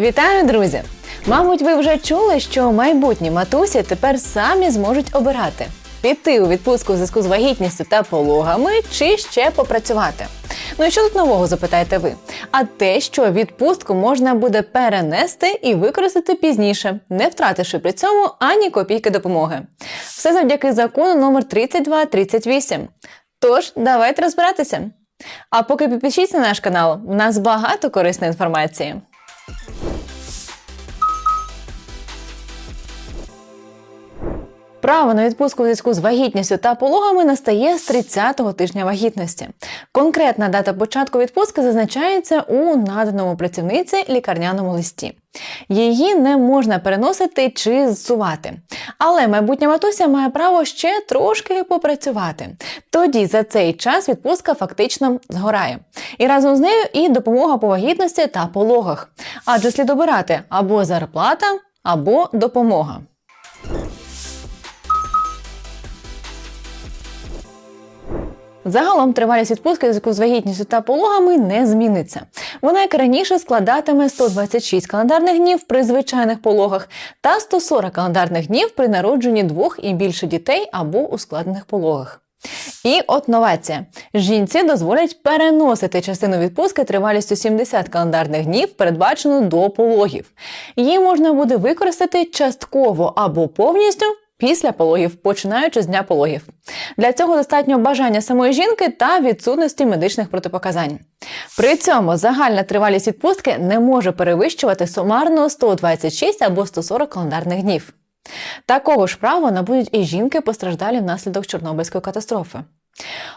Вітаю, друзі! Мабуть, ви вже чули, що майбутні матусі тепер самі зможуть обирати піти у відпустку у зв'язку з вагітністю та пологами, чи ще попрацювати. Ну і що тут нового запитаєте ви? А те, що відпустку можна буде перенести і використати пізніше, не втративши при цьому ані копійки допомоги. Все завдяки закону номер 3238. Тож, давайте розбиратися. А поки підпишіться на наш канал, у нас багато корисної інформації. Право на відпустку у зв'язку з вагітністю та пологами настає з 30-го тижня вагітності. Конкретна дата початку відпустки зазначається у наданому працівниці лікарняному листі. Її не можна переносити чи зсувати. Але майбутня матуся має право ще трошки попрацювати. Тоді за цей час відпустка фактично згорає. І разом з нею і допомога по вагітності та пологах. Адже слід обирати або зарплата, або допомога. Загалом тривалість відпустки у зв'язку з вагітністю та пологами не зміниться. Вона, як раніше, складатиме 126 календарних днів при звичайних пологах та 140 календарних днів при народженні двох і більше дітей або ускладнених пологах. І от новація. Жінці дозволять переносити частину відпустки тривалістю 70 календарних днів, передбачену до пологів. Її можна буде використати частково або повністю після пологів, починаючи з дня пологів. Для цього достатньо бажання самої жінки та відсутності медичних протипоказань. При цьому загальна тривалість відпустки не може перевищувати сумарно 126 або 140 календарних днів. Такого ж права набудуть і жінки постраждалі внаслідок Чорнобильської катастрофи.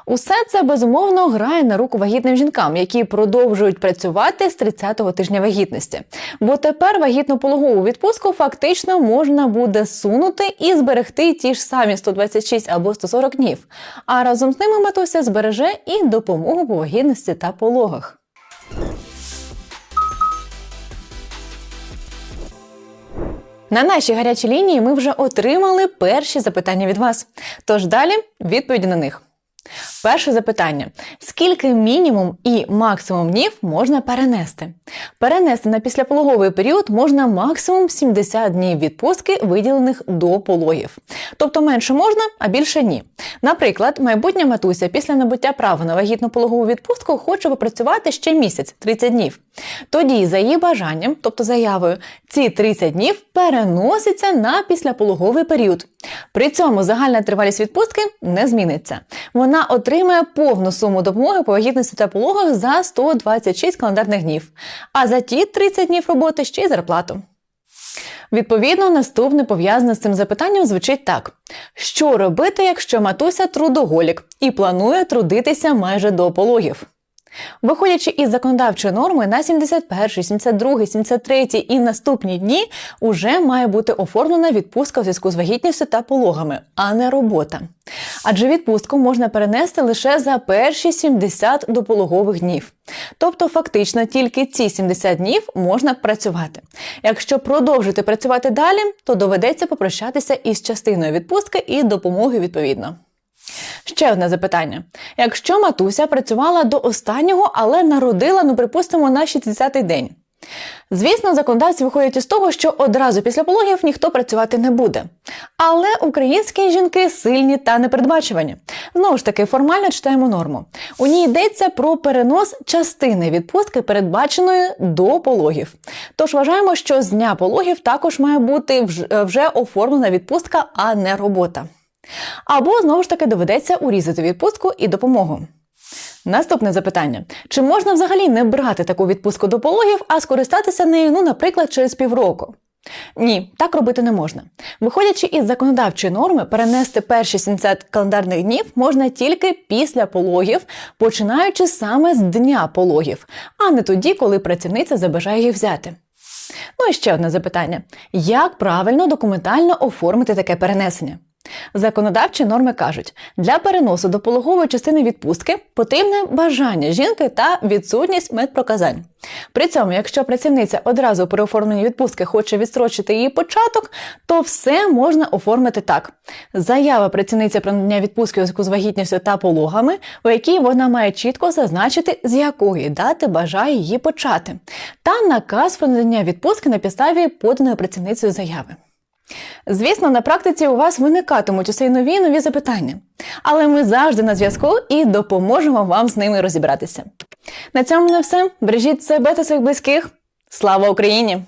Усе це безумовно грає на руку вагітним жінкам, які продовжують працювати з 30-го тижня вагітності. Бо тепер вагітну пологову відпустку фактично можна буде сунути і зберегти ті ж самі 126 або 140 днів. А разом з ними матуся збереже і допомогу по вагітності та пологах. На нашій гарячій лінії ми вже отримали перші запитання від вас. Тож далі відповіді на них. Перше запитання: скільки мінімум і максимум днів можна перенести? Перенести на післяпологовий період можна максимум 70 днів відпустки, виділених до пологів. Тобто менше можна, а більше ні. Наприклад, майбутня матуся після набуття права на вагітну пологову відпустку хоче попрацювати ще місяць 30 днів. Тоді, за її бажанням, тобто заявою, ці 30 днів переносяться на післяпологовий період. При цьому загальна тривалість відпустки не зміниться. Вона отримає повну суму допомоги по вагітності та пологах за 126 календарних днів, а за ті 30 днів роботи ще й зарплату. Відповідно, наступне пов'язане з цим запитанням звучить так: що робити, якщо матуся трудоголік і планує трудитися майже до пологів? Виходячи із законодавчої норми, на 71, 72, 73 і наступні дні уже має бути оформлена відпустка у зв'язку з вагітністю та пологами, а не робота. Адже відпустку можна перенести лише за перші 70 допологових днів. Тобто, фактично, тільки ці 70 днів можна працювати. Якщо продовжити працювати далі, то доведеться попрощатися із частиною відпустки і допомоги відповідно. Ще одне запитання: якщо матуся працювала до останнього, але народила, ну припустимо, на 60-й день. Звісно, законодавці виходять із того, що одразу після пологів ніхто працювати не буде. Але українські жінки сильні та непередбачувані. Знову ж таки, формально читаємо норму. У ній йдеться про перенос частини відпустки, передбаченої до пологів. Тож вважаємо, що з дня пологів також має бути вже оформлена відпустка, а не робота. Або знову ж таки доведеться урізати відпустку і допомогу. Наступне запитання: чи можна взагалі не брати таку відпустку до пологів, а скористатися нею, ну, наприклад, через півроку? Ні, так робити не можна. Виходячи із законодавчої норми, перенести перші 70 календарних днів можна тільки після пологів, починаючи саме з дня пологів, а не тоді, коли працівниця забажає їх взяти. Ну і ще одне запитання: як правильно документально оформити таке перенесення? Законодавчі норми кажуть, для переносу до пологової частини відпустки потрібне бажання жінки та відсутність медпроказань. При цьому, якщо працівниця одразу при оформленні відпустки хоче відстрочити її початок, то все можна оформити так: заява працівниці про надання відпустки у зв'язку з вагітністю та пологами, у якій вона має чітко зазначити, з якої дати бажає її почати, та наказ про надання відпустки на підставі поданої працівницею заяви. Звісно, на практиці у вас виникатимуть усе й нові нові запитання, але ми завжди на зв'язку і допоможемо вам з ними розібратися. На цьому не все. Бережіть себе та своїх близьких. Слава Україні!